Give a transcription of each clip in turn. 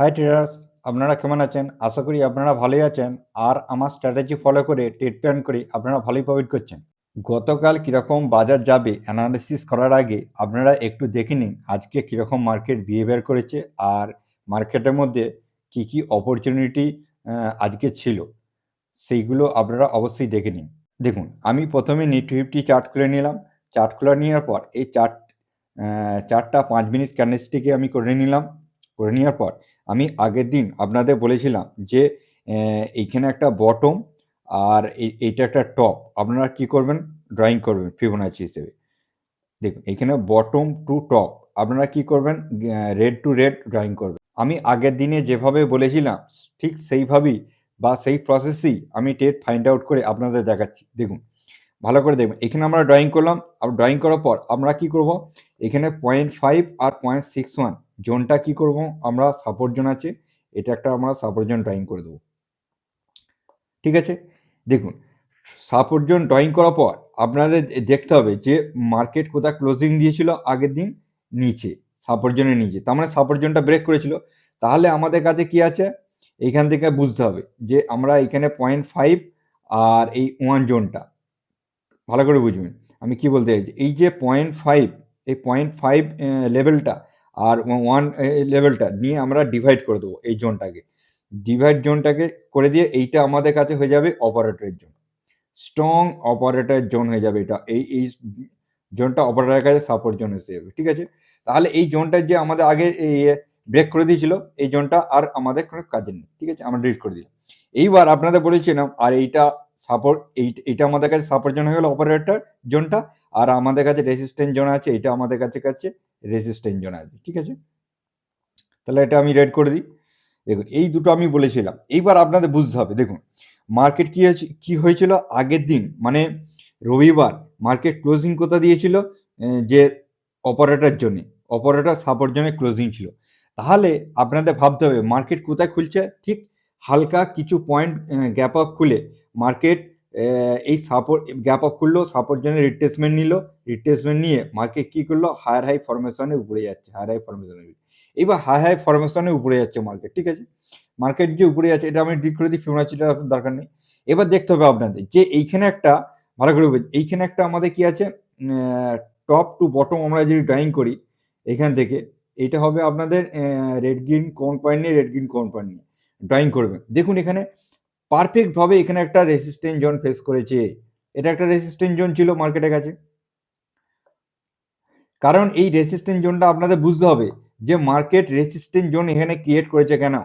High traders আপনারা কেমন আছেন? আশা করি আপনারা ভালোই আছেন। আর আমার স্ট্র্যাটেজি ফলো করে ট্রেড প্ল্যান করে আপনারা ভালোই প্রফিট করছেন। গতকাল কীরকম বাজার যাবে অ্যানালিসিস করার আগে আপনারা একটু দেখে নিন আজকে কীরকম মার্কেট বিহেভিয়ার করেছে আর মার্কেটের মধ্যে কি কি অপরচুনিটি আজকে ছিল। সেইগুলো আপনারা অবশ্যই দেখে নিন। দেখুন, আমি প্রথমে নিফটি ফিফটি চার্ট খুলে নিলাম। চার্ট খুলে নেওয়ার পর এই চার্ট চারটা পাঁচ মিনিট ক্যান্ডেলস্টিকে আমি করে নিলাম। করে নেওয়ার পর আমি আগের দিন আপনাদের বলেছিলাম যে এইখানে একটা বটম আর এই- এইটা একটা টপ আপনারা কি করবেন? ড্রয়িং করবেন ফিবোনাচি হিসেবে। দেখুন এখানে বটম টু টপ আপনারা কি করবেন? রেড টু রেড ড্রয়িং করবেন। আমি আগের দিনে যেভাবে বলেছিলাম, ঠিক সেইভাবেই বা সেই প্রসেসেই আমি টেট ফাইন্ড আউট করে আপনাদের দেখাচ্ছি। দেখুন, ভালো করে দেখুন এখানে আমরা ড্রয়িং করলাম। আর ড্রয়িং করার পর আমরা কি করব? এখানে পয়েন্ট ফাইভ আর পয়েন্ট সিক্স ওয়ান জোনটা কি করব? আমরা সাপোর্ট জোন আছে, এটা একটা আমরা সাপোর্ট জোন ড্রয়িং করে দেবো। ঠিক আছে? দেখুন সাপোর্ট জোন ড্রয়িং করার পর আপনাদের দেখতে হবে যে মার্কেট কোথায় ক্লোজিং দিয়েছিল আগের দিন? নিচে সাপোর্ট জোনের নিচে। তার মানে সাপোর্ট জোনটা ব্রেক করেছিল। তাহলে আমাদের কাছে কি আছে? এইখান থেকে বুঝতে হবে যে আমরা এখানে পয়েন্ট ফাইভ আর এই ওয়ান জোনটা। ভালো করে বুঝবেন। আমি কি বলতে চাইছি? এই যে পয়েন্ট ফাইভ এই পয়েন্ট ফাইভ লেভেলটা আর ওয়ান লেভেলটা নিয়ে আমরা ডিভাইড করে দেবো এই জোনটাকে। ডিভাইড জোনটাকে করে দিয়ে এইটা আমাদের কাছে হয়ে যাবে অপারেটরের জোন। স্ট্রং অপারেটর জোন হয়ে যাবে এটা। এই এই জোনটা অপারেটরের কাছে সাপোর্ট জোন এসে যাবে, ঠিক আছে? তাহলে এই জোনটা যে আমাদের আগে ব্রেক করে দিয়েছিল, এই জোনটা আর আমাদের কোনো কাজে নেই, ঠিক আছে? আমরা ডিলিট করে দিলাম। এইবার আপনাদের বলেছিলাম, আর এইটা সাপোর্ট এই এটা আমাদের কাছে সাপোর্ট জোন হয়ে গেল অপারেটর জোনটা, আর আমাদের কাছে রেসিস্ট্যান্ট জোন আছে, এটা আমাদের কাছে কাছে রেসিস্ট্যান্ট জোন আছে ঠিক আছে? তাহলে এটা আমি রেড করে দিই। দেখুন, এই দুটো আমি বলেছিলাম। এইবার আপনাদের বুঝতে হবে, দেখুন মার্কেট কি হয়েছে, কি হয়েছিল? আগের দিন মানে রবিবার মার্কেট ক্লোজিং কোথা দিয়েছিল? যে অপারেটার জন্যে অপারেটার সাপোর্ট জন্য ক্লোজিং ছিল। তাহলে আপনাদের ভাবতে হবে মার্কেট কোথায় খুলছে? ঠিক হালকা কিছু পয়েন্ট গ্যাপ আপ খুলে মার্কেট এই সাপোর্ট গ্যাপ আপ খুললো সাপোর্ট জন্য রিট্রেসমেন্ট নিল রিট্রেসমেন্ট নিয়ে মার্কেট কি করল? হায়ার হাই ফরমেশনে উপরে যাচ্ছে হায়ার হাই ফরমেশনে এবার হাই হাই ফরমেশনে উপরে যাচ্ছে মার্কেট ঠিক আছে? মার্কেট যে উপরে যাচ্ছে, এটা আমি ডিক করে দিই ফিবোনাচিটা দরকার নেই। এবার দেখতে হবে আপনাদের যে এইখানে একটা, ভালো করে এইখানে একটা আমাদের কি আছে? টপ টু বটম আমরা যদি ড্রয়িং করি, এখান থেকে, এটা হবে আপনাদের রেড গ্রিন কোন পয়েন্ট নিয়ে রেড গ্রিন কোন পয়েন্ট নিয়ে। ড্রয়িং করবেন। দেখুন এখানে পারফেক্ট ভাবে এখানে একটা রেসিস্ট্যান্ট জোন ফেস করেছে। এটা একটা রেসিস্ট্যান্ট জোন ছিল মার্কেটের কাছে। কারণ এই রেসিস্ট্যান্ট জোনটা আপনাদের বুঝতে হবে যে মার্কেট রেসিস্ট্যান্ট জোন এখানে ক্রিয়েট করেছে কেন?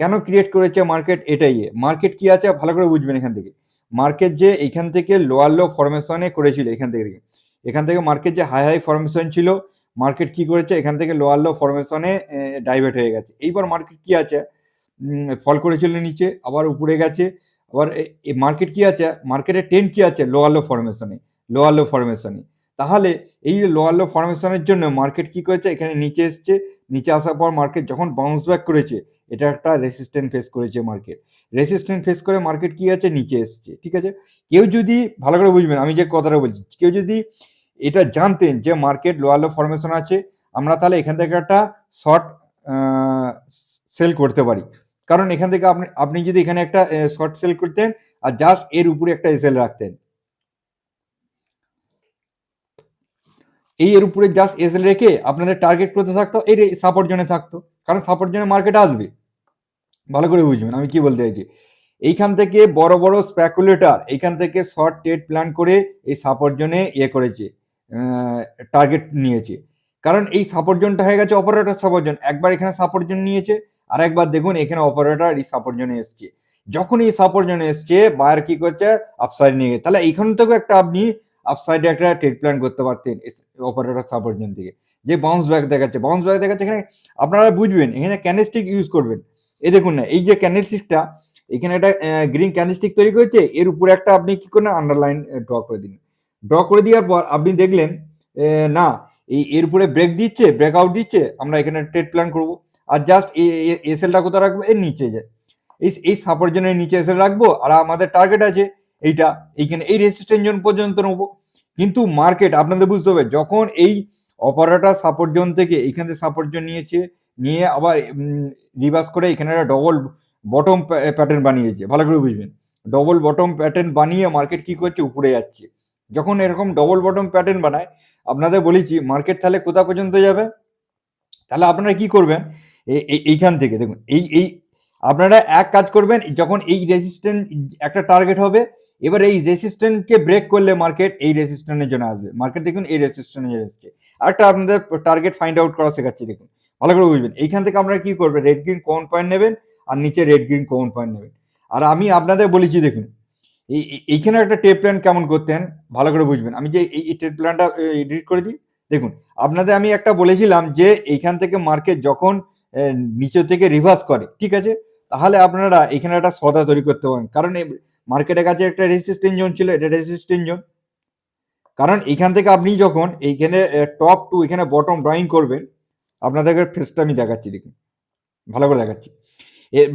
কেন ক্রিয়েট করেছে মার্কেট এটাই? মার্কেট কি আছে? ভালো করে বুঝবেন এখান থেকে। মার্কেট যে এখান থেকে লোয়ার লো ফরমেশনে করেছিল, এখান থেকে। এখান থেকে মার্কেট যে হাই হাই ফরমেশন ছিল মার্কেট কি করেছে? এখান থেকে লোয়ার লো ফরমেশনে ডাইভার্ট হয়ে গেছে। এইবার মার্কেট কি আছে? ফল করেছিল নিচে, আবার উপরে গেছে। আবার মার্কেট কি আছে? মার্কেটের টেন কি আছে? লো ফরমেশনে লোয়ার লো ফরমেশনে তাহলে এই লো ফরমেশনের জন্য মার্কেট কি করেছে? এখানে নিচে এসছে। নিচে আসার পর মার্কেট যখন বাউন্স ব্যাক করেছে, এটা একটা রেসিস্ট্যান্ট ফেস করেছে মার্কেট রেসিস্ট্যান্ট ফেস করে মার্কেট কি আছে? নিচে এসছে। ঠিক আছে? কেউ যদি, ভালো করে বুঝবেন, আমি যে কথাটা বলছি, কেউ যদি এটা জানতেন যে মার্কেট লো ফরমেশন আছে, আমরা তাহলে এখান থেকে একটা শর্ট সেল করতে পারি। কারণ এখান থেকে আপনি আপনি যদি এখানে একটা শর্ট সেল করতেন আর জাস্ট এর উপরে একটা এসএল রাখতেন। এই এর উপরে জাস্ট এসএল রেখে আপনাদের টার্গেট করতে থাকতো? এর সাপোর্ট জোনে থাকতো। কারণ সাপোর্ট জোনে মার্কেট আসবে। ভালো করে বুঝবেন, আমি কি বলতে চাইছি? এইখান থেকে বড় বড় স্প্যাকুলেটার এইখান থেকে শর্ট ট্রেড প্ল্যান করে এই সাপোর্ট জোনে ইয়ে করেছে টার্গেট নিয়েছে। কারণ এই সাপোর্ট জোনটা হয়ে গেছে অপারেটর সাপোর্ট জোন। একবার এখানে সাপোর্ট জোন নিয়েছে আর একবার দেখুন, এখানে অপারেটর এই সাপোর্ট জোনে এসছে। যখন এই সাপোর্ট জোনে এসছে বায়ার কি করছে? আপসাইড নিয়ে তাহলে এইখান থেকেও একটা আপনি আপসাইডে একটা ট্রেড প্ল্যান করতে পারতেন অপারেটর সাপোর্ট জোন থেকে। যে বাউন্স ব্যাক দেখাচ্ছে বাউন্স ব্যাক দেখাচ্ছে এখানে আপনারা বুঝবেন, এখানে ক্যান্ডেলস্টিক ইউজ করবেন। এই দেখুন না, এই যে ক্যান্ডেলস্টিকটা এখানে একটা গ্রিন ক্যান্ডেলস্টিক তৈরি করেছে, এর উপরে একটা আপনি কি করেন আন্ডারলাইন ড্র করে দিন ড্র করে দেওয়ার পর আপনি দেখলেন না, এই, এর উপরে ব্রেক দিচ্ছে ব্রেকআউট দিচ্ছে, আমরা এখানে ট্রেড প্ল্যান করব। আর জাস্ট এসএলটা কোথায় রাখব? এর নিচে যায়। এই এই সাপোর্ট জোনের নিচে এসে রাখব আর আমাদের টার্গেট আছে এইটা। এইখানে এই রেজিস্ট্যান্ট জোন পর্যন্ত নেব। কিন্তু মার্কেট আপনাদের বুঝতে হবে, যখন এই অপারেটর সাপোর্ট জোন থেকে এইখান থেকে সাপোর্ট জোন নিয়েছে, নিয়ে আবার রিভার্স করে এখানে একটা ডবল বটম প্যাটার্ন বানিয়েছে। ভালো করে বুঝবেন। ডবল বটম প্যাটার্ন বানিয়ে মার্কেট কি করছে? উপরে যাচ্ছে। যখন এরকম ডবল বটম প্যাটার্ন বানায়, আপনাদের বলেছি মার্কেট তাহলে কোথা পর্যন্ত যাবে? তাহলে আপনারা কি করবেন? এইখান থেকে, দেখুন, এই এই, আপনারা এক কাজ করবেন, যখন এই রেজিস্ট্যান্ট একটা টার্গেট হবে, এবার এই রেসিস্ট্যান্টকে ব্রেক করলে মার্কেট এই রেসিস্ট্যান্টের জন্য আসবে। মার্কেট দেখুন, এই রেসিস্ট্যান্টের আসছে। আরেকটা আপনাদের টার্গেট ফাইন্ড আউট করা শেখাচ্ছি, দেখুন। ভালো করে বুঝবেন, এইখান থেকে আপনারা কি করবেন রেড গ্রিন কোন পয়েন্ট নেবেন, আর নিচে রেড গ্রিন কোন পয়েন্ট নেবেন। আর আমি আপনাদের বলেছি, দেখুন, এই, এই- এইখানে একটা টেপ প্ল্যান কেমন করতেন, ভালো করে বুঝবেন। আমি যে এই টেপ প্ল্যানটা এডিট করে দিই, দেখুন, আপনাদের আমি একটা বলেছিলাম যে, এইখান থেকে মার্কেট যখন নিচে থেকে রিভার্স করে, ঠিক আছে? তাহলে আপনারা এখানে একটা সদা তৈরি করতে পারেন। কারণ মার্কেটের কাছে একটা রেসিস্টেন্ট জোন ছিল, এটা রেসিস্টেন্ট জোন কারণ এখান থেকে আপনি যখন এইখানে টপ টু এখানে বটম ড্রয়িং করবেন, আপনাদেরকে ফেসটা আমি দেখাচ্ছি, দেখুন। ভালো করে দেখাচ্ছি।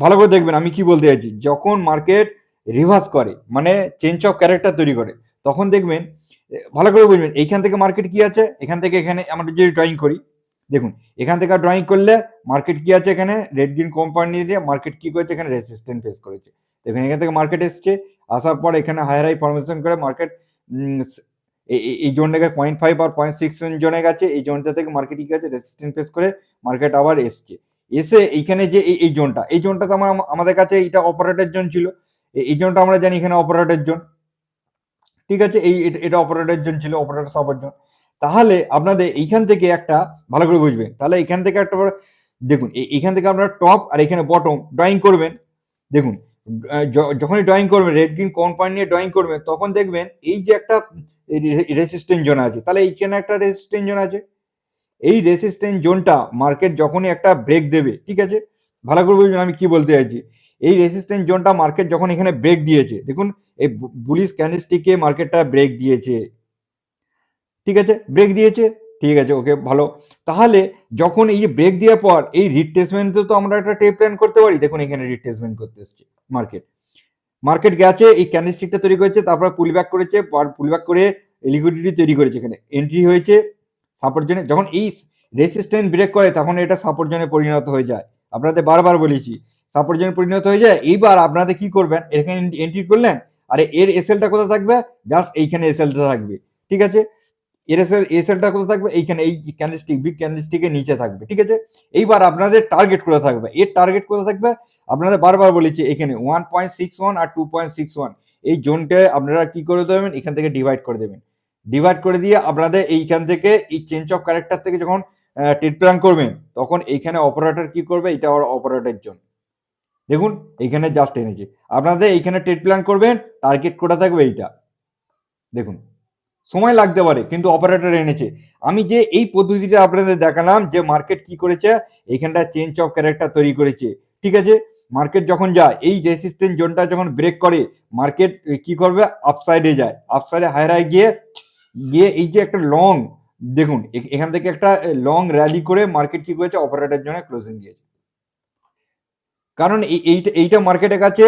ভালো করে দেখবেন, আমি কি বলতে চাইছি? যখন মার্কেট রিভার্স করে মানে চেঞ্জ অফ ক্যারেক্টার তৈরি করে, তখন দেখবেন ভালো করে বুঝবেন, এইখান থেকে মার্কেট কি আছে? এখান থেকে এখানে আমরা যদি ড্রয়িং করি দেখুন, এখান থেকে ড্রয়িং করলে মার্কেট কি আছে এখানে? রেড গ্রিন কোম্পানি দিয়ে মার্কেট কি করেছে? এখানে রেসিস্ট্যান্ট ফেস করেছে। দেখুন, এখান থেকে মার্কেট এসছে, আসার পর এখানে হায়ার হাই ফরমেশন করে মার্কেট এই জোনটাকে পয়েন্ট ফাইভ আর পয়েন্ট সিক্স জোনে গেছে, এই জোনটা থেকে মার্কেট কি আছে রেসিস্ট্যান্ট ফেস করে মার্কেট আবার এসছে। এসে এইখানে যে এই- জোনটা এই জোনটা তো আমার, আমাদের কাছে এটা অপারেটর জোন ছিল। এই জোনটা আমরা জানি এখানে অপারেটর জোন ঠিক আছে, এই, এটা- অপারেটর জোন ছিল অপারেটর সাপোর্ট জোন তাহলে আপনাদের এইখান থেকে একটা ভালো করে বুঝবেন। তাহলে এখান থেকে একটা দেখুন এখান থেকে আপনারা টপ আর এখানে বটম ড্রয়িং করবেন। দেখুন যখনই ড্রয়িং করবেন রেড গ্রিন কোন পয়েন্ট নিয়ে ড্রয়িং করবেন, তখন দেখবেন এই যে একটা রেসিস্ট্যান্ট জোন আছে। তাহলে এইখানে একটা রেসিস্ট্যান্ট জোন আছে। এই রেসিস্টেন্ট জোনটা মার্কেট যখনই একটা ব্রেক দেবে, ঠিক আছে? ভালো করে বুঝবেন আমি কি বলতে চাইছি। এই রেসিস্ট্যান্ট জোনটা মার্কেট যখন এখানে ব্রেক দিয়েছে, দেখুন, এই বুলিশ ক্যান্ডেলস্টিকে মার্কেটটা ব্রেক দিয়েছে। ঠিক আছে? ব্রেক দিয়েছে, ঠিক আছে ওকে ভালো। তাহলে যখন এই যে ব্রেক দেওয়ার পর, এই রিট্রেসমেন্টে তো আমরা একটা টেপ প্ল্যান করতে পারি। দেখুন, এখানে রিট্রেসমেন্ট করতে এসছে মার্কেট মার্কেট গেছে, এই ক্যান্ডেলস্টিকটা তৈরি করেছে, তারপর পুল ব্যাক করেছে পুল ব্যাক করে লিকুইডিটি তৈরি করেছে এখানে। এন্ট্রি হয়েছে সাপোর্ট জোনে যখন এই রেসিস্ট্যান্ট ব্রেক করে, তখন এটা সাপোর্ট জোনে পরিণত হয়ে যায়। আপনাদের বারবার বলেছি সাপোর্ট জোনে পরিণত হয়ে যায়। এইবার আপনাদের কি করবেন? এখানে এন্ট্রি করলেন, আর এর এসএলটা কোথায় থাকবে? জাস্ট এইখানে এসএলটা থাকবে, ঠিক আছে? এর এসএল এসএলটা কোথায় থাকবে? এইখানে এই ক্যান্ডেলস্টিক বিগ ক্যান্ডেলস্টিকের নিচে থাকবে, ঠিক আছে? এইবার আপনাদের টার্গেট কোথায় থাকবে? এর টার্গেট কোথায় থাকবে? আপনাদের বারবার বলেছি, এখানে ওয়ান পয়েন্ট সিক্স ওয়ান আর টু পয়েন্ট সিক্স ওয়ান এই জোনটা আপনারা কি করে দেবেন? এখান থেকে ডিভাইড করে দেবেন। ডিভাইড করে দিয়ে আপনাদের এইখান থেকে, এই চেঞ্জ অফ ক্যারেক্টার থেকে যখন ট্রেড প্ল্যান করবেন, তখন এইখানে অপারেটর কি করবে? এটা অপারেটর জোন দেখুন, এইখানে জাস্ট এনেছে। আপনাদের এইখানে ট্রেড প্ল্যান করবেন টার্গেট কোটা থাকবে? এইটা। দেখুন। সময় লাগতে পারে, কিন্তু অপারেটর এনেছে। আমি যে এই পদ্ধতিটা আপনাদের দেখালাম যে মার্কেট কি করেছে এইখানটা চেঞ্জ অফ ক্যারেক্টার তৈরি করেছে। ঠিক আছে? মার্কেট যখন যায়, এই রেসিস্ট্যান্ট জোনটা যখন ব্রেক করে মার্কেট কি করবে? আপসাইডে যায়। আপসাইডে হায়রায় গিয়ে গিয়ে এই যে একটা লং দেখুন এখান থেকে একটা লং র্যালি করে মার্কেট কি করেছে? অপারেটর জন্য ক্লোজিং দিয়েছে। কারণ এই- এইটা এইটা মার্কেটের কাছে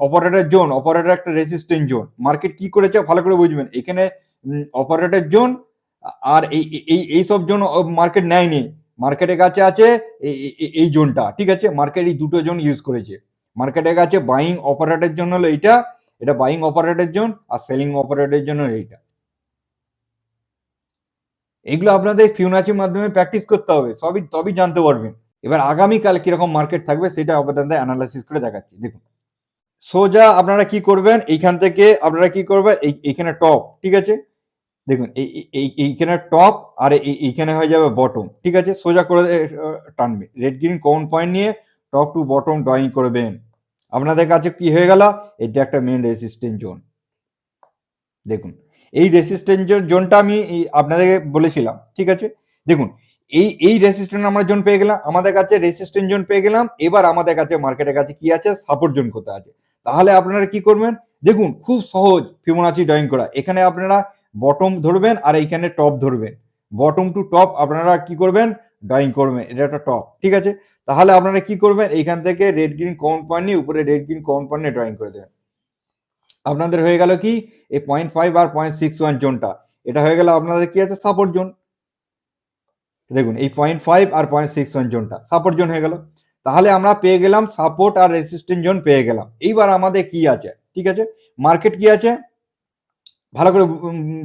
অপারেটর জোন অপারেটর একটা রেসিস্ট্যান্ট জোন। মার্কেট কি করেছে ভালো করে বুঝবেন। এখানে অপারেটর জোন, আর এই এই এই সব জোন মার্কেট নেয়নি। মার্কেটের কাছে আছে এই- জোনটা, ঠিক আছে? মার্কেট এই দুটো জোন ইউজ করেছে। মার্কেটের কাছে বাইং অপারেটর জন্য হলো এইটা, এটা বাইং অপারেটর জোন, আর সেলিং অপারেটরের জন্য এইটা। এগুলো আপনাদের ফিউনাচির মাধ্যমে প্র্যাকটিস করতে হবে, সবই তবেই জানতে পারবেন। এবার আগামীকাল কীরকম মার্কেট থাকবে সেটা আপনাদের অ্যানালাইসিস করে দেখাচ্ছি। দেখুন, সোজা আপনারা কি করবেন? এইখান থেকে আপনারা কি করবেন? এই, এইখানে টপ ঠিক আছে? দেখুন, এই, এই- এই- এইখানে টপ আর এই- এইখানে হয়ে যাবে বটম ঠিক আছে? সোজা করে টানবে। রেড গ্রিন কোন পয়েন্ট নিয়ে? টপ টু বটম ড্রয়িং করবেন। আপনাদের কাছে কি হয়ে গেল? এটা একটা মেন রেসিস্ট্যান্ট জোন দেখুন, এই রেসিস্ট্যান্ট জোনটা আমি আপনাদেরকে বলেছিলাম, ঠিক আছে? দেখুন এই এই রেসিস্ট্যান্ট আমরা জোন পেয়ে গেলাম, আমাদের কাছে রেসিস্ট্যান্ট জোন পেয়ে গেলাম, এবার আমাদের কাছে মার্কেটের কাছে কি আছে? সাপোর্ট জোন কোথায় আছে? তাহলে আপনারা কি করবেন? দেখুন, খুব সহজ ফিবোনাচি ড্রয়িং করা। এখানে আপনারা বটম ধরবেন আর এইখানে টপ ধরবেন। বটম টু টপ আপনারা কি করবেন? ড্রয়িং করবেন। এটা একটা টপ ঠিক আছে? তাহলে আপনারা কি করবেন? এইখান থেকে রেড গ্রিন কম্পাউন্ড নিয়ে উপরে রেড গ্রিন কম্পাউন্ড নিয়ে ড্রয়িং করে দেবেন। আপনাদের হয়ে গেল কি? এই পয়েন্ট ফাইভ আর পয়েন্ট সিক্স ওয়ান জোনটা। এটা হয়ে গেল আপনাদের কি আছে? Support zone. দেখুন, এই পয়েন্ট ফাইভ আর পয়েন্ট সিক্স ওয়ান জোনটা সাপোর্ট জোন হয়ে গেল। তাহলে আমরা পেয়ে গেলাম সাপোর্ট আর রেসিস্ট্যান্ট জোন পেয়ে গেলাম। এইবার আমাদের কি আছে? ঠিক আছে? মার্কেট কি আছে? ভালো করে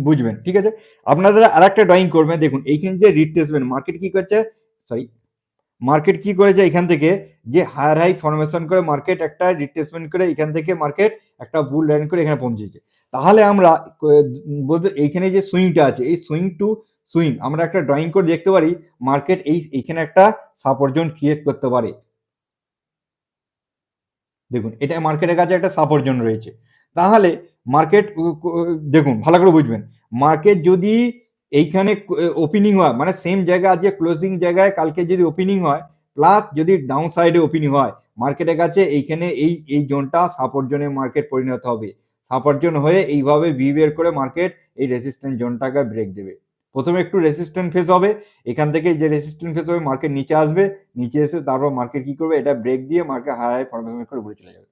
বুঝবেন, ঠিক আছে? আপনাদের আর একটা ড্রয়িং করবেন। দেখুন, এইখানে যে রিট্রেসমেন্ট মার্কেট কি করছে? সরি মার্কেট কি করেছে এখান থেকে? যে হায়ার হাই ফরমেশন করে মার্কেট একটা রিট্রেসমেন্ট করে এখান থেকে মার্কেট একটা বুল ল্যান্ড করে এখানে পৌঁছেছে। তাহলে আমরা বলতে এইখানে যে সুইংটা আছে, এই সুইং টু সুইং। আমরা একটা ড্রয়িং করে দেখতে পারি মার্কেট এই, এইখানে একটা সাপোর্ট জোন ক্রিয়েট করতে পারে। দেখুন, এটা মার্কেটের কাছে একটা সাপোর্ট জোন রয়েছে। তাহলে মার্কেট দেখুন, ভালো করে বুঝবেন। মার্কেট যদি এইখানে ওপেনিং হয় মানে সেম জায়গা, আজকে ক্লোজিং জায়গায়, কালকে যদি ওপেনিং হয় প্লাস যদি ডাউন সাইডে ওপেনিং হয় মার্কেটের কাছে এইখানে এই এই জোনটা সাপোর্ট জোনে মার্কেট পরিণত হবে। সাপোর্ট জোন হয়ে এইভাবে বিহেভিয়ার করে মার্কেট এই রেসিস্ট্যান্ট জোনটাকে ব্রেক দেবে। প্রথমে একটু রেসিস্ট্যান্ট ফেস হবে, এখান থেকে যে রেসিস্ট্যান্ট ফেস হবে মার্কেট নিচে আসবে, নিচে এসে তারপর মার্কেট কি করবে, এটা ব্রেক দিয়ে মার্কেট হাই হাই ফরমেশন করে ঘুরে চলে যাবে।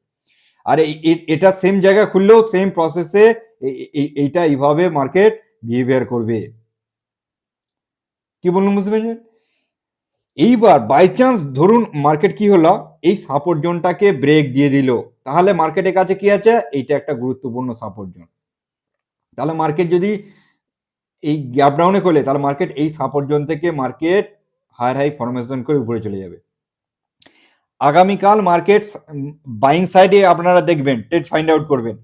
আর এটা সেম জায়গা খুললেও সেম প্রসেসে এইটা এইভাবে মার্কেট বিহেভিয়ার করবে। কি বলুন বুঝতে পেরেছেন? এইবার বাই চান্স ধরুন মার্কেট কি হলো, এই সাপোর্ট জোনটাকে ব্রেক দিয়ে দিল, তাহলে মার্কেটের কাছে কি আছে? এইটা একটা গুরুত্বপূর্ণ সাপোর্ট জোন তাহলে মার্কেট যদি এই গ্যাপ ডাউনে করলে তাহলে মার্কেট এই সাপোর্ট জোন থেকে মার্কেট হায়ার হাই ফরমেশন করে উপরে চলে যাবে। আগামীকাল মার্কেট বাইং সাইডে আপনারা দেখবেন ট্রেড ফাইন্ড আউট করবেন।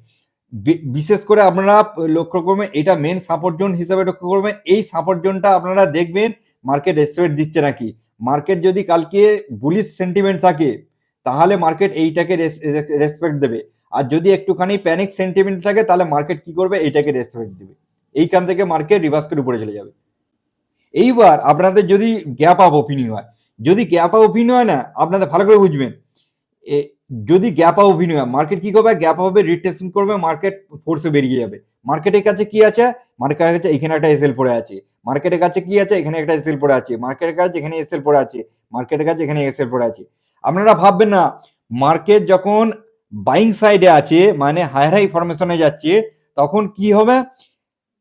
বিশেষ করে আপনারা লক্ষ্য করবেন, এটা মেন সাপোর্ট জোন হিসেবে লক্ষ্য করবেন, এই সাপোর্ট জোনটা আপনারা দেখবেন মার্কেট রেসপেক্ট দিচ্ছে নাকি। মার্কেট যদি কালকে বুলিশ সেন্টিমেন্ট থাকে, তাহলে মার্কেট এইটাকে রেসপেক্ট দেবে। আর যদি একটুখানি প্যানিক সেন্টিমেন্ট থাকে, তাহলে মার্কেট কি করবে? এইটাকে রেসপেক্ট দেবে। এইখান থেকে মার্কেট রিভার্স করে উপরে চলে যাবে। এইবার আপনাদের যদি গ্যাপ আপ ওপিনিং হয়, যদি গ্যাপ আপ ওপিনিং হয় না আপনাদের ভালো করে বুঝবেন। যদি গ্যাপ আপ ওপিনিং হয় মার্কেট কি করবে? গ্যাপ আপে রিটেস্টিং করবে মার্কেট ফোর্সে বেরিয়ে যাবে। মার্কেটের কাছে কি আছে? মার্কেটের কাছে এখানে একটা এসএল পড়ে আছে। মার্কেটের কাছে কি আছে? এখানে একটা এসএল পড়ে আছে। মার্কেটের কাছে এখানে এসএল পড়ে আছে। মার্কেটের কাছে এখানে এসএল পড়ে আছে। আপনারা ভাববেন না মার্কেট যখন বাইং সাইডে আছে মানে হায়ার হাই ফরমেশনে যাচ্ছে, তখন কি হবে?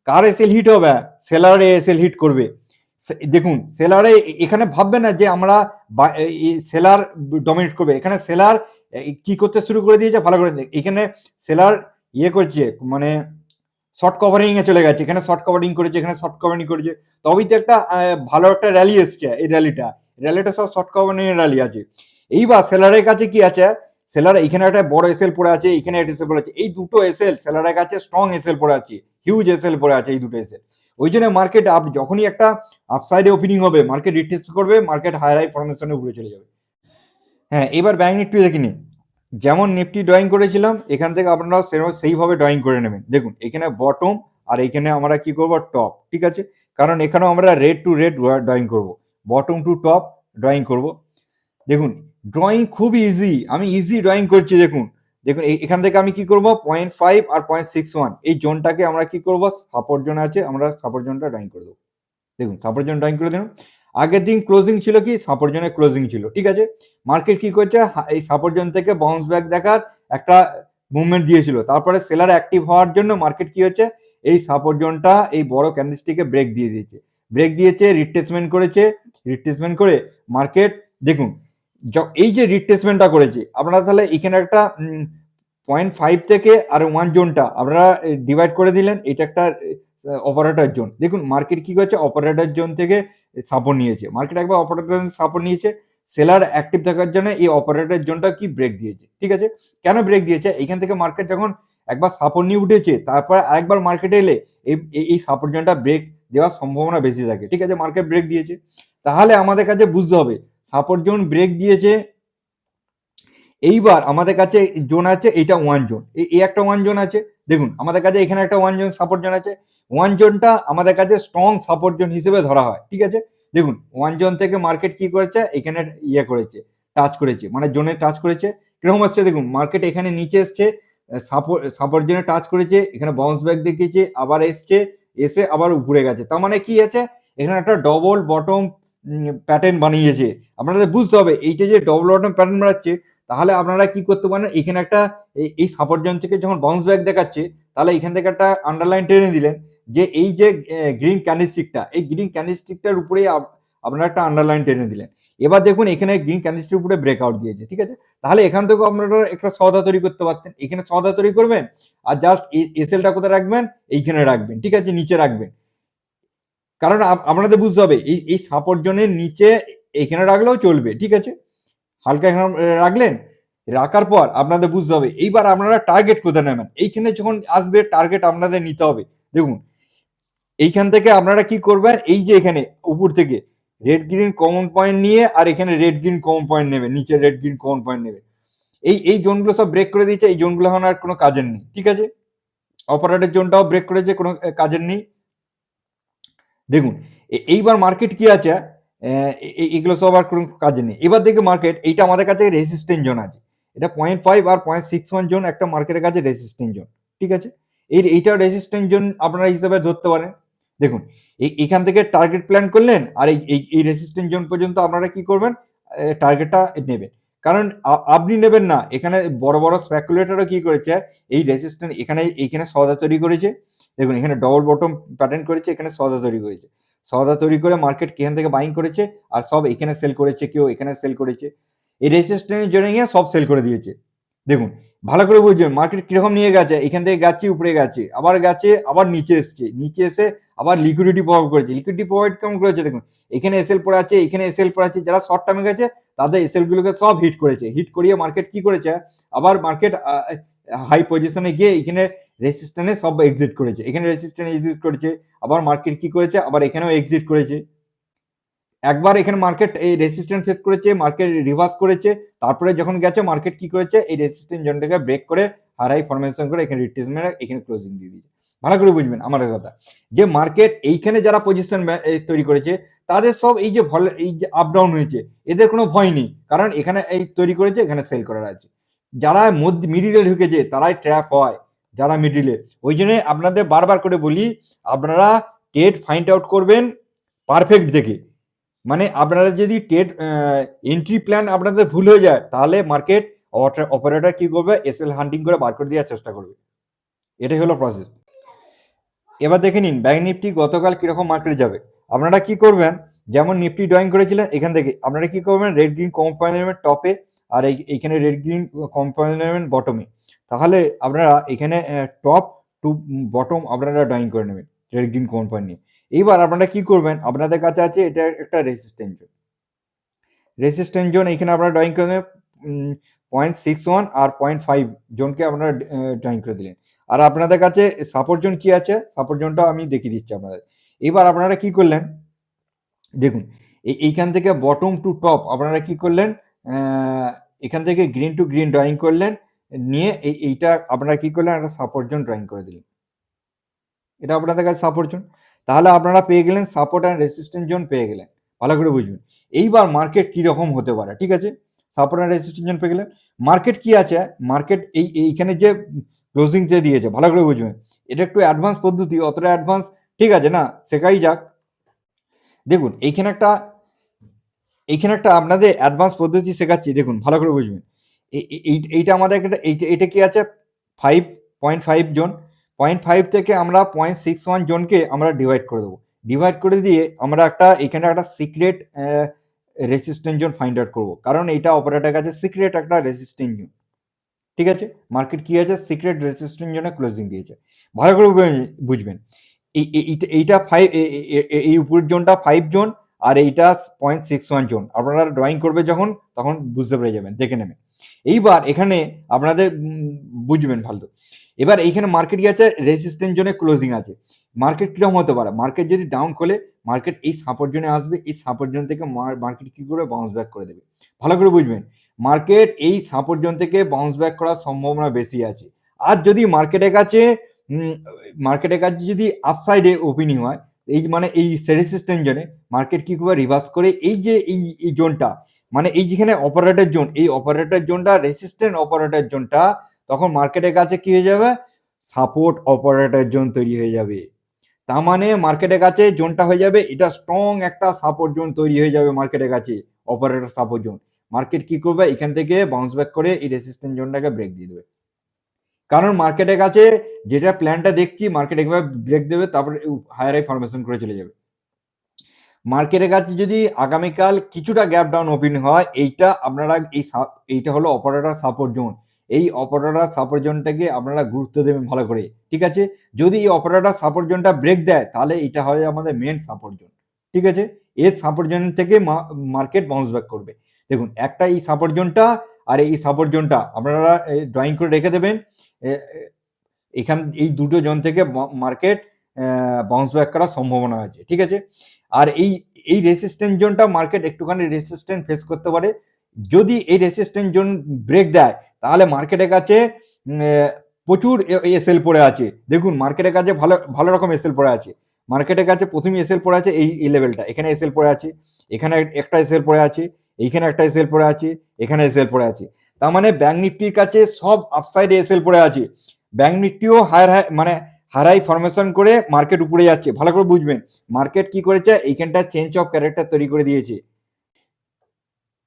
কার এসএল হিট হবে? সেলারে এসএল হিট করবে। দেখুন সেলারে এখানে ভাববে না যে আমরা সেলার ডমিনেট করবে। এখানে সেলার কি করতে শুরু করে দিয়েছে? ভালো করে এখানে সেলার ইয়ে করছে মানে শর্ট কভারিং এ চলে গেছে। এখানে শর্ট কভারিং করেছে, এখানে শর্ট কভারিং করেছে। তবেই তো একটা ভালো একটা র্যালি এসছে এই র্যালিটা র্যালিটা সব শর্ট কভারিং এর র্যালি আছে। এইবার সেলারের কাছে কি আছে? সেলার এখানে একটা বড় এসএল পড়ে আছে, এখানে একটা এসএল পড়ে আছে। এই দুটো এসএল সেলারের কাছে স্ট্রং এসএল পড়ে আছে হিউজ এসএল পড়ে আছে এই দুটো এসএল ওই জন্য মার্কেট আপ যখনই একটা আপসাইডে ওপেনিং হবে মার্কেট রিটেস্ট করবে মার্কেট হায়ার হাই ফরমেশনে ঘুরে চলে যাবে। হ্যাঁ এবার ব্যাঙ্ক নিফটি দেখে নিন যেমন নিফটি ড্রয়িং করেছিলাম, এখান থেকে আপনারা সেরকম সেইভাবে ড্রয়িং করে নেবেন। দেখুন, এখানে বটম আর এখানে আমরা কি করব? টপ ঠিক আছে? কারণ এখানেও আমরা রেড টু রেড ড্রয়িং করব। বটম টু টপ ড্রয়িং করব। দেখুন ড্রয়িং খুব ইজি আমি ইজি ড্রয়িং করছি, দেখুন। দেখুন এখান থেকে আমি কি করব? পয়েন্ট ফাইভ আর পয়েন্ট সিক্স ওয়ান এই জোনটাকে আমরা কি করব? সাপোর্ট জোন আছে, আমরা সাপোর্ট জোনটা ড্রয়িং করে দেবো। দেখুন সাপোর্ট জোন ড্রয়িং করে দিন আগের দিন ক্লোজিং ছিল কি? সাপোর্ট জোনে ক্লোজিং ছিল, ঠিক আছে? মার্কেট কি করছে? এই সাপোর্ট জোন থেকে বাউন্স ব্যাক দেখার একটা মুভমেন্ট দিয়েছিল। তারপরে সেলার অ্যাক্টিভ হওয়ার জন্য মার্কেট কি হচ্ছে? এই সাপোর্ট জোনটা এই বড় ক্যান্ডেলস্টিকে ব্রেক দিয়ে দিয়েছে। ব্রেক দিয়েছে রিট্রেসমেন্ট করেছে। রিট্রেসমেন্ট করে মার্কেট দেখুন এই যে রিট্রেসমেন্টটা করেছে, আপনারা তাহলে এখানে একটা পয়েন্ট ফাইভ থেকে আর ওয়ান জোনটা আপনারা ডিভাইড করে দিলেন, এটা একটা অপারেটর জোন দেখুন মার্কেট কি করছে? অপারেটর জোন থেকে সাপোর্ট নিয়েছে। মার্কেট একবার অপারেটর সাপোর্ট নিয়েছে সেলার অ্যাক্টিভ থাকার জন্য এই অপারেটর জোনটা কি ব্রেক দিয়েছে, ঠিক আছে? কেন ব্রেক দিয়েছে? এখান থেকে মার্কেট যখন একবার সাপোর্ট নিয়ে উঠেছে, তারপর আরেকবার মার্কেটে এলে, এই সাপোর্ট জোনটা ব্রেক দেওয়ার সম্ভাবনা বেশি থাকে, ঠিক আছে? মার্কেট ব্রেক দিয়েছে। তাহলে আমাদের কাছে বুঝতে হবে সাপোর্ট জোন ব্রেক দিয়েছে। এইবার আমাদের কাছে জোন আছে এটা ওয়ান জোন এই একটা ওয়ান জোন আছে। দেখুন, আমাদের কাছে এখানে একটা ওয়ান জোন সাপোর্ট জোন আছে। ওয়ান জোনটা আমাদের কাছে স্ট্রং সাপোর্ট জোন হিসেবে ধরা হয়, ঠিক আছে? দেখুন ওয়ান জোন থেকে মার্কেট কি করেছে? এখানে ইয়ে করেছে টাচ করেছে মানে জোনে টাচ করেছে। কীরকম আসছে দেখুন মার্কেট এখানে নিচে এসছে সাপোর্ট সাপোর্ট জোনে টাচ করেছে, এখানে বাউন্স ব্যাক দেখিয়েছে, আবার এসছে, এসে আবার উপরে গেছে। তার মানে কি আছে? এখানে একটা ডবল বটম প্যাটার্ন বানিয়েছে। আপনাদের বুঝতে হবে, এইটা যে ডবল বটম প্যাটার্ন বানাচ্ছে, তাহলে আপনারা কি করতে পারেন? এখানে একটা এই- সাপোর্ট জোন থেকে যখন বাউন্স ব্যাক দেখাচ্ছে, তাহলে এখান থেকে একটা আন্ডারলাইন টেনে দিলেন যে এই যে গ্রিন ক্যান্ডিস্টিকটা এই গ্রিন ক্যান্ডিস্টিকটার উপরেই আপ- আপনারা একটা আন্ডারলাইন টেনে দিলেন। এবার দেখুন, এখানে গ্রিন ক্যান্ডেলস্টিক উপরে ব্রেকআউট দিয়েছে, ঠিক আছে? তাহলে এখান থেকেও আপনারা একটা সদা তৈরি করতে পারতেন। এখানে সদা তৈরি করবেন, আর জাস্ট এসএলটা কোথায় রাখবেন? এইখানে রাখবেন, ঠিক আছে? নিচে রাখবেন। কারণ আপ- আপনাদের বুঝতে হবে, এই এই সাপোর্ট জোনের নিচে এখানে রাখলেও চলবে, ঠিক আছে? হালকা এখানে রাখলেন, রাখার পর আপনাদের বুঝতে হবে, এইবার আপনারা টার্গেট কোথায় নেবেন? এইখানে যখন আসবে টার্গেট আপনাদের নিতে হবে। দেখুন, এইখান থেকে আপনারা কি করবেন? এই যে এখানে, উপর থেকে রেড গ্রিন কমন পয়েন্ট নিয়ে আর এখানে রেড গ্রিন কমন পয়েন্ট নেবে নিচে রেড গ্রিন কমন পয়েন্ট নেবে এই এই জোনগুলো সব ব্রেক করে দিয়েছে, এই জোনগুলো এখন আর কোনো কাজের নেই, ঠিক আছে? অপারেটর জোনটাও ব্রেক করেছে, কোনো কাজের নেই। দেখুন এইবার মার্কেট কি আছে? এগুলো সব আর কোনো কাজে নেই। এবার দেখে মার্কেট এইটা আমাদের কাছে রেসিস্টেন্ট জোন আছে। এটা পয়েন্ট ফাইভ আর পয়েন্ট সিক্স ওয়ান জোন একটা মার্কেটের কাছে রেসিস্টেন্ট জোন ঠিক আছে? এই এইটা রেসিস্টেন্ট জোন আপনারা হিসেবে ধরতে পারেন। দেখুন এখান থেকে টার্গেট প্ল্যান করলেন, আর এই, এই- রেসিস্টেন্ট জোন পর্যন্ত আপনারা কি করবেন? টার্গেটটা নেবেন। কারণ আপনি নেবেন না। এখানে বড় বড় স্পেকুলেটরও কি করেছে? এই রেসিস্ট্যান্ট এখানে এইখানে সদা তৈরি করেছে। দেখুন, এখানে ডবল বটম প্যাটার্ন করেছে, এখানে সদা তৈরি করেছে। সদা তৈরি করে মার্কেট এখান থেকে বাইং করেছে, আর সব এখানে সেল করেছে কেউ, এখানে সেল করেছে। এই রেসিস্ট্যান্টের জন্য গিয়ে সব সেল করে দিয়েছে। দেখুন, ভালো করে বুঝবেন মার্কেট কীরকম নিয়ে গেছে, এখান থেকে গেছে, উপরে গেছে, আবার গেছে, আবার নিচে এসছে, নিচে এসে আবার লিকুইডিটি প্রভাব করেছে। লিকুইডিটি প্রভাইড কেমন করেছে দেখুন, এখানে এসএল পড়ে আছে, এখানে এসএল পড়ে আছে, যারা শর্ট টার্মে গেছে, তাদের এসএল গুলোকে সব হিট করেছে। হিট করিয়ে মার্কেট কি করেছে? আবার মার্কেট হাই পজিশনে গিয়ে এখানে রেসিস্ট্যান্টে সব এক্সিট করেছে। এখানে রেসিস্ট্যান্ট এক্সিট করেছে, আবার মার্কেট কি করেছে, আবার এখানেও এক্সিট করেছে। একবার এখানে মার্কেট এই রেসিস্ট্যান্ট ফেস করেছে মার্কেট রিভার্স করেছে, তারপরে যখন গেছে মার্কেট কি করেছে, এই রেসিস্ট্যান্ট জোনটাকে ব্রেক করে হারাই ফরমেশন করে এখানে রিট্রেসমেন্ট এখানে ক্লোজিং দিয়ে দিয়েছে। ভালো করে বুঝবেন আমার কথা। যে মার্কেট এইখানে যারা পজিশন তৈরি করেছে, তাদের সব এই যে ভল এই যে আপ ডাউন হয়েছে, এদের কোনো ভয় নেই। কারণ এখানে এই তৈরি করেছে, এখানে সেল করার আছে। যারা মধ্যে মিডিলে ঢুকেছে, তারাই ট্র্যাপ হয়। যারা মিডিলে ওই জন্য আপনাদের বারবার করে বলি, আপনারা টেট ফাইন্ড আউট করবেন পারফেক্ট দেখে। মানে আপনারা যদি টেট এন্ট্রি প্ল্যান আপনাদের ভুল হয়ে যায়, তাহলে মার্কেট অপারেটর কি করবে? এসএল হান্টিং করে বার করে দেওয়ার চেষ্টা করবে। এটাই হলো প্রসেস এবার দেখে নিন ব্যাংক নিফটি গতকাল কীরকম মার্কেটে যাবে? আপনারা কি করবেন? যেমন নিফটি ড্রয়িং করেছিলেন এখান থেকে, আপনারা কি করবেন? রেড গ্রিন কম্পাউন্ড টপে আর এই- এইখানে রেড গ্রিন কম্পাউন্ড বটমে তাহলে আপনারা এখানে টপ টু বটম আপনারা ড্রয়িং করে নেবেন রেড গ্রিন কম্পাউন্ড নিয়ে। এইবার আপনারা কি করবেন? আপনাদের কাছে আছে এটা একটা রেসিস্ট্যান্ট জোন রেসিস্ট্যান্ট জোন এখানে আপনারা ড্রয়িং করে নেবেন পয়েন্ট সিক্স ওয়ান আর পয়েন্ট ফাইভ জোনকে আপনারা ড্রয়িং করে দিলেন। আর আপনাদের কাছে সাপোর্ট জোন কি আছে? সাপোর্ট জোনটা আমি দেখিয়ে দিচ্ছি আপনাদের। এবার আপনারা কি করলেন? দেখুন, এই- এইখান থেকে বটম টু টপ আপনারা কি করলেন? এখান থেকে গ্রিন টু গ্রিন ড্রয়িং করলেন, নিয়ে এই, এইটা আপনারা কি করলেন, একটা সাপোর্ট জোন ড্রয়িং করে দিলেন। এটা আপনাদের কাছে সাপোর্ট জোন তাহলে আপনারা পেয়ে গেলেন সাপোর্ট অ্যান্ড রেসিস্ট্যান্ট জোন পেয়ে গেলেন। ভালো করে বুঝবেন। এইবার মার্কেট কি রকম হতে পারে, ঠিক আছে? সাপোর্ট অ্যান্ড রেসিস্ট্যান্ট জোন পেয়ে গেলেন। মার্কেট কি আছে? মার্কেট এই, এইখানে যে ক্লোজিং যে দিয়েছে, ভালো করে বুঝবেন। এটা একটু অ্যাডভান্স পদ্ধতি, অতটা অ্যাডভান্স ঠিক আছে না? শেখাই যাক। দেখুন, এইখানে একটা এইখানে একটা আপনাদের অ্যাডভান্স পদ্ধতি শেখাচ্ছি, দেখুন, ভালো করে বুঝবেন। এই- এই- এইটা আমাদের একটা এটা কি আছে? Five point five zone. Point five থেকে আমরা পয়েন্ট সিক্স ওয়ান জোনকে আমরা ডিভাইড করে দেবো। ডিভাইড করে দিয়ে আমরা একটা, এখানে একটা secret resistant zone find out করব। কারণ এইটা অপারেটার কাছে সিক্রেট একটা রেসিস্ট্যান্ট জোন। ঠিক আছে? মার্কেট কি আছে? সিক্রেট রেসিস্ট্যান্ট জোনে ক্লোজিং দিয়েছে। ভালো করে বুঝবেন- বুঝবেন। এই, এই- এইটা- এইটা ফাইভ এই উপরের জোনটা ফাইভ জোন আর এইটা পয়েন্ট সিক্স ওয়ান জোন। আপনারা ড্রয়িং করবে যখন, তখন বুঝতে পেরে যাবেন, দেখে নেবেন। এইবার এখানে আপনাদের বুঝবেন ভালো। এবার এইখানে মার্কেট আছে? রেসিস্ট্যান্ট জোনে ক্লোজিং আছে। মার্কেট কীরকম হতে পারে? মার্কেট যদি ডাউন খোলে মার্কেট এই সাপোর্ট জোনে আসবে, এই সাপোর্ট জোন থেকে মার্কেট কি করে বাউন্স ব্যাক করে দেবে। ভালো করে বুঝবেন। মার্কেট এই সাপোর্ট জোন থেকে বাউন্স ব্যাক করার সম্ভাবনা বেশি আছে। আর যদি মার্কেটের কাছে মার্কেটের কাছে যদি আপসাইডে ওপেনিং হয় এই মানে এই রেসিস্ট্যান্ট জোনে মার্কেট কি করবে রিভার্স করে, এই যে এই এই জোনটা মানে এই যেখানে অপারেটর জোন, এই অপারেটর জোনটা রেসিস্ট্যান্ট অপারেটর জোনটা, তখন মার্কেটের কাছে কি হয়ে যাবে? সাপোর্ট অপারেটর জোন তৈরি হয়ে যাবে। তার মানে মার্কেটের কাছে জোনটা হয়ে যাবে, এটা স্ট্রং একটা সাপোর্ট জোন তৈরি হয়ে যাবে মার্কেটের কাছে অপারেটর সাপোর্ট জোন। মার্কেট কি করবে? এখান থেকে বাউন্স ব্যাক করে এই রেসিস্ট্যান্ট জোনটাকে ব্রেক দিয়ে দেবে। কারণ মার্কেটের কাছে যেটা প্ল্যানটা দেখছি মার্কেট একবার ব্রেক দেবে, তারপরে হায়ার হাই ফরমেশন করে চলে যাবে। মার্কেটের কাছে যদি আগামীকাল কিছুটা গ্যাপ ডাউন ওপেন হয়, এইটা আপনারা এই এইটা হলো অপারেটর সাপোর্ট জোন এই অপারেটর সাপোর্ট জোনটাকে আপনারা গুরুত্ব দেবেন ভালো করে, ঠিক আছে? যদি এই অপারেটর সাপোর্ট জোনটা ব্রেক দেয়, তাহলে এটা হয় আমাদের মেন সাপোর্ট জোন ঠিক আছে? এর সাপোর্ট জোন থেকে মার্কেট বাউন্স ব্যাক করবে। দেখুন, একটা এই সাপোর্ট জোনটা আর এই সাপোর্ট জোনটা আপনারা ড্রয়িং করে রেখে দেবেন। এখান, এই দুটো জন থেকে মার্কেট বাউন্স ব্যাক করার সম্ভাবনা আছে, ঠিক আছে? আর এই এই রেসিস্ট্যান্ট জোনটা মার্কেট একটুখানি রেসিস্ট্যান্ট ফেস করতে পারে। যদি এই রেসিস্ট্যান্ট জোন ব্রেক দেয়, তাহলে মার্কেটের কাছে প্রচুর এসএল পড়ে আছে। দেখুন মার্কেটের কাছে ভালো ভালো রকম এসএল পড়ে আছে। মার্কেটের কাছে প্রথমে এসএল পড়ে আছে এই এই লেভেলটা এখানে এসএল পড়ে আছে, এখানে একটা এসএল পড়ে আছে এইখানে একটা এসএল পড়ে আছে, এখানে এসএল পড়ে আছে। তার মানে ব্যাংক নিফটির কাছে সব আপসাইডে এসএল পড়ে আছে। ব্যাংক নিফটিও হায়ার হাই মানে হারাই ফরমেশন করে মার্কেট উপরে যাচ্ছে। ভালো করে বুঝবেন মার্কেট কি করেছে? এইখানটা চেঞ্জ অফ ক্যারেক্টার তৈরি করে দিয়েছে।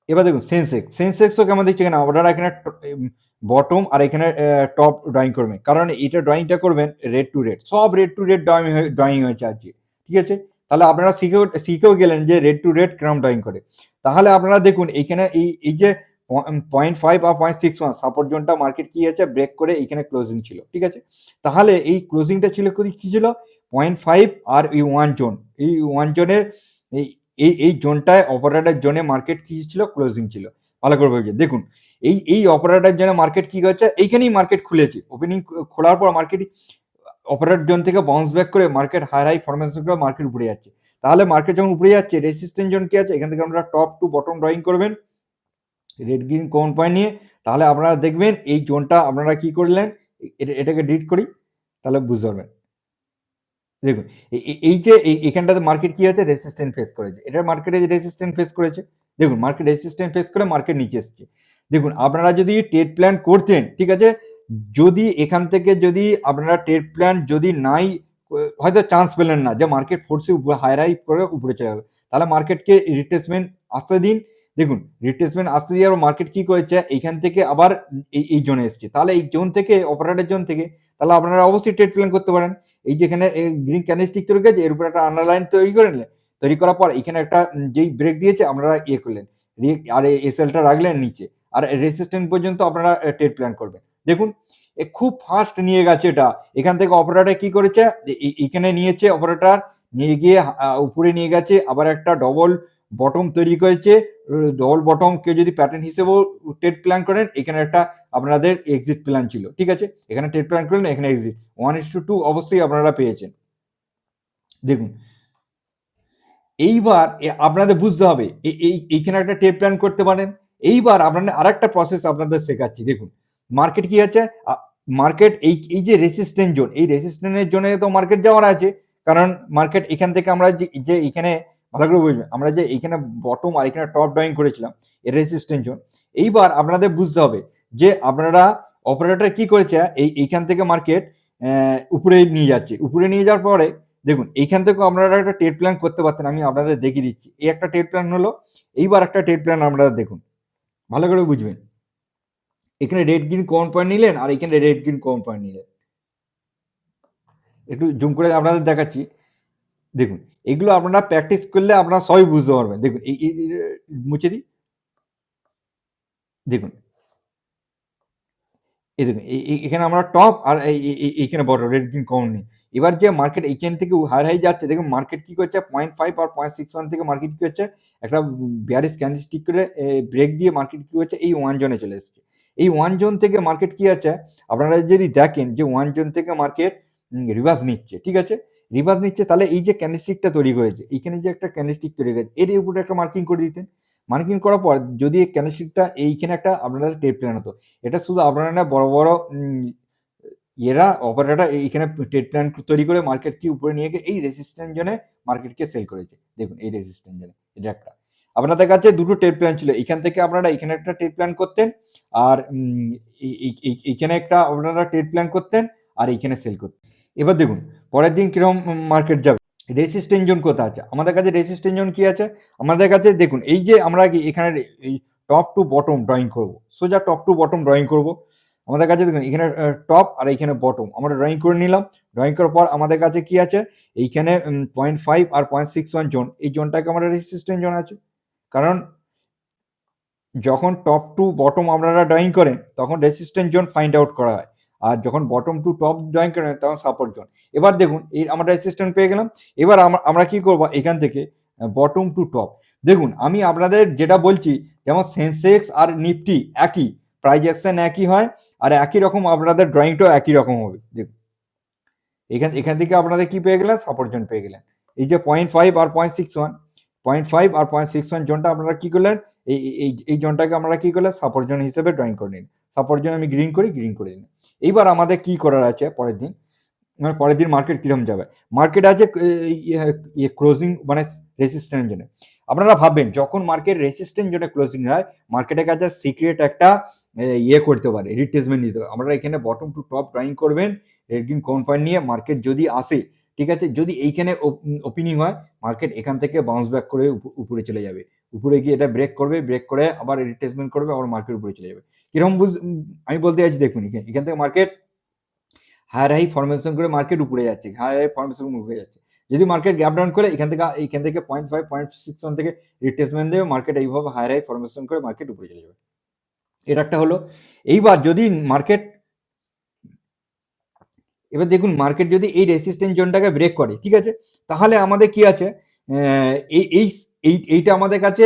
এবার দেখুন সেন্সেক্স সেন্সেক্সও কেমন দিচ্ছে এখানে? আপনারা এখানে বটম আর এখানে টপ ড্রয়িং করবেন। কারণ এটা ড্রয়িংটা করবেন রেড টু রেড সব red to red drawing drawing হয়েছে আজকে। ঠিক আছে? তাহলে আপনারা শিখেও শিখেও গেলেন যে রেড টু রেড কিরম ড্রয়িং করে। তাহলে আপনারা দেখুন, এইখানে এই এই যে পয়েন্ট ফাইভ আর পয়েন্ট সিক্স ওয়ান সাপোর্ট জোনটা মার্কেট কি আছে? ব্রেক করে এইখানে ক্লোজিং ছিল, ঠিক আছে? তাহলে এই ক্লোজিংটা ছিল কি ছিল? পয়েন্ট ফাইভ আর এই ওয়ান জোন এই ওয়ান জোনের এই এই এই জোনটায় অপারেটার জোনে মার্কেট কি ছিল? ক্লোজিং ছিল। ভালো করে বুঝছে দেখুন, এই এই অপারেটার জোনে মার্কেট কি হচ্ছে এইখানেই মার্কেট খুলেছে। ওপেনিং খোলার পর মার্কেট অপারেটর জোন থেকে বাউন্স ব্যাক করে মার্কেট হাই হাই ফরমেশন করে মার্কেট উপরে যাচ্ছে। তাহলে মার্কেট যখন উপরে যাচ্ছে রেসিস্ট্যান্ট জোন কি আছে? এখান থেকে আমরা টপ টু বটম ড্রয়িং করবেন। রেড গ্রিন কোন পয়েন্ট নিয়ে? তাহলে আপনারা দেখবেন এই জোনটা আপনারা কি করলেন? এটা- এটাকে ডিট করি, তাহলে বুঝতে পারবেন। দেখুন এই যে এখানটাতে মার্কেট কি আছে রেসিস্ট্যান্ট ফেস করেছে। এটা মার্কেটে রেসিস্ট্যান্ট ফেস করেছে, দেখুন মার্কেট রেসিস্ট্যান্ট ফেস করে মার্কেট নিচে এসছে। দেখুন, আপনারা যদি ট্রেড প্ল্যান করতেন, ঠিক আছে? যদি এখান থেকে যদি আপনারা ট্রেড প্ল্যান যদি নাই, হয়তো চান্স পেলেন না যে মার্কেট ফোর্সে উপরে হাই হাই করে উপরে চলে গেল। তাহলে মার্কেটকে রিট্রেসমেন্ট আসতে দিন দেখুন রিট্রেসমেন্ট আসতে দিয়ে আবার মার্কেট কি করেছে? এইখান থেকে আবার এই এই জোনে এসছে। তাহলে এই জোন থেকে অপারেটর জোন থেকে, তাহলে আপনারা অবশ্যই ট্রেড প্ল্যান করতে পারেন। এই যেখানে গ্রিন ক্যান্ডেলস্টিক তৈরি করেছে, এর উপর একটা আন্ডারলাইন তৈরি করে নিলেন। তৈরি করার পর এখানে একটা যেই ব্রেক দিয়েছে, আপনারা ইয়ে করলেন। আর এসএলটা রাখলেন নিচে। আর রেসিস্ট্যান্ট পর্যন্ত আপনারা ট্রেড প্ল্যান করবেন। দেখুন, এ, খুব ফাস্ট নিয়ে গেছে এটা। এখান থেকে অপারেটর কি করেছে? এখানে নিয়েছে অপারেটার নিয়ে গিয়ে উপরে নিয়ে গেছে, আবার একটা ডবল বটম তৈরি করেছে ডবল বটম কে যদি প্যাটার্ন হিসেবেও ট্রেড প্ল্যান করেন, এখানে একটা আপনাদের এক্সিট প্ল্যান ছিল, ঠিক আছে? এখানে ট্রেড প্ল্যান করলেন, এখানে exit one is two two অবশ্যই আপনারা পেয়েছেন। দেখুন, এইবার আপনাদের বুঝতে হবে এই এইখানে একটা টেপ প্ল্যান করতে পারেন, এইবার আপনাদের আর একটা প্রসেস আপনাদের শেখাচ্ছি। দেখুন মার্কেট কি আছে? মার্কেট এই এই যে রেসিস্ট্যান্ট জোন এই রেসিস্ট্যান্টের জোনে তো মার্কেট যাওয়ার আছে, কারণ মার্কেট এখান থেকে আমরা যে এখানে ভালো করে বুঝবেন আমরা যে এখানে বটম আর এখানে টপ ড্রয়িং করেছিলাম, এর রেসিস্ট্যান্ট জোন। এইবার আপনাদের বুঝতে হবে যে আপনারা অপারেটর কি করেছে, এই এইখান থেকে মার্কেট উপরে নিয়ে যাচ্ছে। উপরে নিয়ে যাওয়ার পরে, দেখুন, এইখান থেকেও আপনারা একটা টেট প্ল্যান করতে পারতেন, আমি আপনাদের দেখিয়ে দিচ্ছি। এই একটা টেট প্ল্যান হলো, এইবার একটা টেট প্ল্যান আপনারা দেখুন। ভালো করে বুঝবেন। এখানে রেড গ্রিন কোন পয়েন্ট নিলেন, আর এখানে রেড গ্রিন কোন পয়েন্ট নিলেন। একটু জুম করে আপনাদের দেখাচ্ছি। দেখুন এগুলো আপনারা প্র্যাকটিস করলে আপনারা সবই বুঝতে পারবেন। দেখুন মুছে দিই। দেখুন। এই দেখুন এখানে আমরা টপ আর এই- এই- এই- এইখানে বড় রেড গ্রিন কম নেই। এবার যে মার্কেট এইখান থেকে হাই হাই যাচ্ছে, দেখুন মার্কেট কি করছে? পয়েন্ট ফাইভ আর পয়েন্ট সিক্স ওয়ান থেকে মার্কেট কি করছে? একটা বিয়ারিস ক্যান্ডেলস্টিক করে ব্রেক দিয়ে মার্কেট কি করছে? এই ওয়ান জোনে চলে এসছে। এই ওয়ান জোন থেকে মার্কেট কি আছে? আপনারা যদি দেখেন যে ওয়ান জোন থেকে মার্কেট রিভার্স নিচ্ছে, ঠিক আছে? রিভার্স নিচ্ছে, তাহলে এই যে ক্যান্ডেলস্টিকটা তৈরি করেছে, এইখানে যে একটা ক্যান্ডেলস্টিক তৈরি করেছে, এর উপরে একটা মার্কিং করে দিতেন। মার্কিং করার পর যদি এই ক্যান্ডেলস্টিকটা এইখানে একটা আপনাদের টেপ প্ল্যান হতো, এটা শুধু আপনারা না, বড় বড় এরা অপারেটর এইখানে ট্রেড প্ল্যান তৈরি করে মার্কেট কি উপরে নিয়ে গিয়ে এই রেসিস্ট্যান্ট জোনে মার্কেটকে সেল করেছে। দেখুন, এই রেসিস্ট্যান্ট জোনে এটা একটা। আপনাদের কাছে দুটো ট্রেড প্ল্যান ছিল, এখান থেকে আপনারা এখানে একটা ট্রেড প্ল্যান করতেন, আর এইখানে একটা আপনারা ট্রেড প্ল্যান করতেন, আর এইখানে সেল করতেন। এবার দেখুন পরের দিন কীরকম মার্কেট যাবে? রেসিস্ট্যান্ট জোন কোথা আছে? আমাদের কাছে রেসিস্ট্যান্ট জোন কি আছে? আমাদের কাছে দেখুন, এই যে আমরা কি এখানে এই টপ টু বটম ড্রয়িং করব। সোজা টপ টু বটম ড্রয়িং করব। আমাদের কাছে দেখুন, এখানে টপ আর এইখানে বটম আমরা ড্রয়িং করে নিলাম। ড্রয়িং করার পর আমাদের কাছে কি আছে? এইখানে পয়েন্ট ফাইভ আর পয়েন্ট সিক্স ওয়ান জোন এই জোনটাকে আমরা রেসিস্ট্যান্ট জোন আছে। কারণ যখন টপ টু বটম আপনারা ড্রয়িং করেন, তখন রেসিস্ট্যান্ট জোন ফাইন্ড আউট করা হয়। আর যখন বটম টু টপ ড্রয়িং করেন তখন সাপোর্ট জোন এবার দেখুন, এই আমরা রেসিস্ট্যান্ট পেয়ে গেলাম। এবার আমরা কি করব? এখান থেকে বটম টু টপ দেখুন, আমি আপনাদের যেটা বলছি, যেমন সেন্সেক্স আর নিফটি একই প্রাইজ অ্যাকশন একই হয়, আর একই রকম আপনাদের ড্রয়িংটাও একই রকম হবে। দেখুন। এখান এখান থেকে আপনাদের কি পেয়ে গেলেন? সাপোর্ট জোন পেয়ে গেলেন। এই যে পয়েন্ট ফাইভ আর point six one point five আর পয়েন্ট সিক্স ওয়ান জোনটা আপনারা কি করলেন? এই এই জোনটাকে আমরা কি করলেন? সাপোর্ট জোন হিসেবে ড্রয়িং করে নিন সাপোর্ট জোন আমি গ্রিন করি গ্রিন করে দিন এইবার আমাদের কি করার আছে পরের দিন? মানে পরের দিন মার্কেট কীরকম যাবে? মার্কেট আছে ক্লোজিং মানে রেসিস্ট্যান্ট জোনে আপনারা ভাববেন, যখন মার্কেট রেসিস্ট্যান্ট জোনে ক্লোজিং হয় মার্কেটের কাছে সিক্রেট একটা ইয়ে করতে পারে রিট্রেসমেন্ট দিতে পারে। আপনারা এখানে বটম টু টপ ড্রয়িং করবেন রেড কম্পানি নিয়ে মার্কেট যদি আসে, ঠিক আছে? যদি এইখানে ওপেনিং হয় মার্কেট এখান থেকে বাউন্স ব্যাক করে উপরে চলে যাবে। উপরে গিয়ে এটা ব্রেক করবে ব্রেক করে আবার রিট্রেসমেন্ট করবে, আবার মার্কেট উপরে চলে যাবে। কীরকম বুঝ, আমি বলতে চাইছি, দেখুন, এখানে থেকে মার্কেট হায়ার হাই ফরমেশন করে মার্কেট উপরে যাচ্ছে হায়ার হাই ফরমেশন উপরে যাচ্ছে। যদি মার্কেট গ্যাপ ডাউন করে, এখান থেকে এখান থেকে point five point six one থেকে রিট্রেসমেন্ট দেবে মার্কেট এইভাবে হায়ার হাই ফরমেশন করে মার্কেট উপরে চলে যাবে। এটা একটা হলো, এইবার যদি মার্কেট এবার দেখুন মার্কেট যদি এই রেসিস্ট্যান্ট জোনটাকে ব্রেক করে, ঠিক আছে? তাহলে আমাদের কি আছে? এই এই, এইটা আমাদের কাছে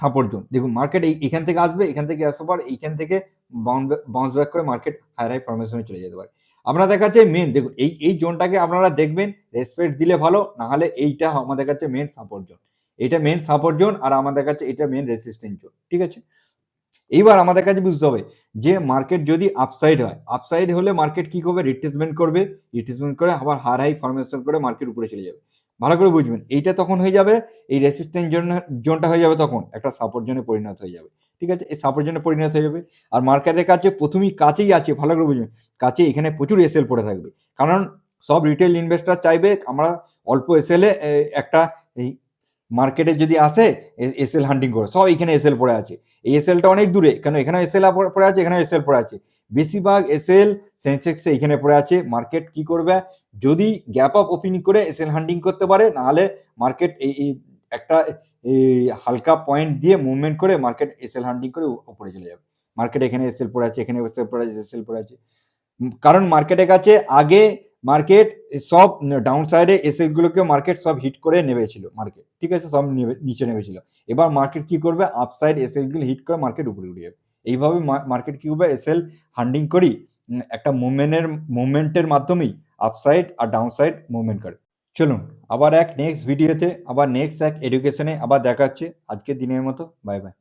সাপোর্ট জোন দেখুন মার্কেট এখান থেকে আসবে, এখান থেকে আসার পর এইখান থেকে বাউন্স ব্যাক করে মার্কেট হায়ার হাই ফরমেশনে চলে যেতে পারে। আপনাদের কাছে মেন দেখুন, এই এই জোনটাকে আপনারা দেখবেন রেসপেক্ট দিলে ভালো না হলে এইটা আমাদের কাছে মেন সাপোর্ট জোন এটা মেন সাপোর্ট জোন আর আমাদের কাছে এটা মেন রেসিস্ট্যান্ট জোন ঠিক আছে? এইবার আমাদের কাছে বুঝতে হবে যে মার্কেট যদি আপসাইড হয় আপসাইড হলে মার্কেট কি করবে? রিট্রেসমেন্ট করবে রিট্রেসমেন্ট করে আবার হার হাই ফরমেশন করে মার্কেট উপরে চলে যাবে। ভালো করে বুঝবেন। এইটা তখন হয়ে যাবে, এই রেসিস্ট্যান্ট জোন জোনটা হয়ে যাবে তখন। একটা সাপোর্ট জোনে পরিণত হয়ে যাবে। ঠিক আছে? এই সাপোর্ট জোনে পরিণত হয়ে যাবে। আর মার্কেটের কাছে প্রথমেই কাছেই আছে, ভালো করে বুঝবেন। কাছে এখানে প্রচুর এসএল পড়ে থাকবে। কারণ সব রিটেল ইনভেস্টার চাইবে, আমরা অল্প এসএলে একটা এই মার্কেটে যদি আসে এসএল হান্টিং করে। সব এখানে এসএল পড়ে আছে। এই এসএলটা অনেক দূরে। কেন? এখানে এসএল পড়ে আছে এখানে এসএল পড়ে আছে। বেশিরভাগ এসএল সেন্সেক্সে এখানে পড়ে আছে। মার্কেট কি করবে? যদি গ্যাপ আপ ওপেনিং করে এসএল হান্ডিং করতে পারে, নাহলে মার্কেট এই একটা, এই হালকা পয়েন্ট দিয়ে মুভমেন্ট করে মার্কেট এসএল হান্ডিং করে উপরে চলে যাবে। মার্কেট এখানে এসএল পড়ে আছে, এখানে এসএল পড়ে আছে এসএল পড়ে আছে। কারণ মার্কেটের কাছে আগে মার্কেট সব ডাউন সাইডে এসএল গুলোকে মার্কেট সব হিট করে নেমেছিল মার্কেট ঠিক আছে? সব নিচে নেমেছিল। এবার মার্কেট কি করবে? আপসাইড এসএলগুলো হিট করে মার্কেট উপরে উঠে যাবে। এইভাবে মার্কেট কি করবে এসএল হান্ডিং করি একটা মুভমেন্টের মুভমেন্টের মাধ্যমেই আপসাইড আর ডাউনসাইড মুভমেন্ট করে। চলুন, আবার এক নেক্সট ভিডিওতে আবার নেক্সট এক এডুকেশনে আবার দেখাচ্ছে আজকের দিনের মতো বাই বাই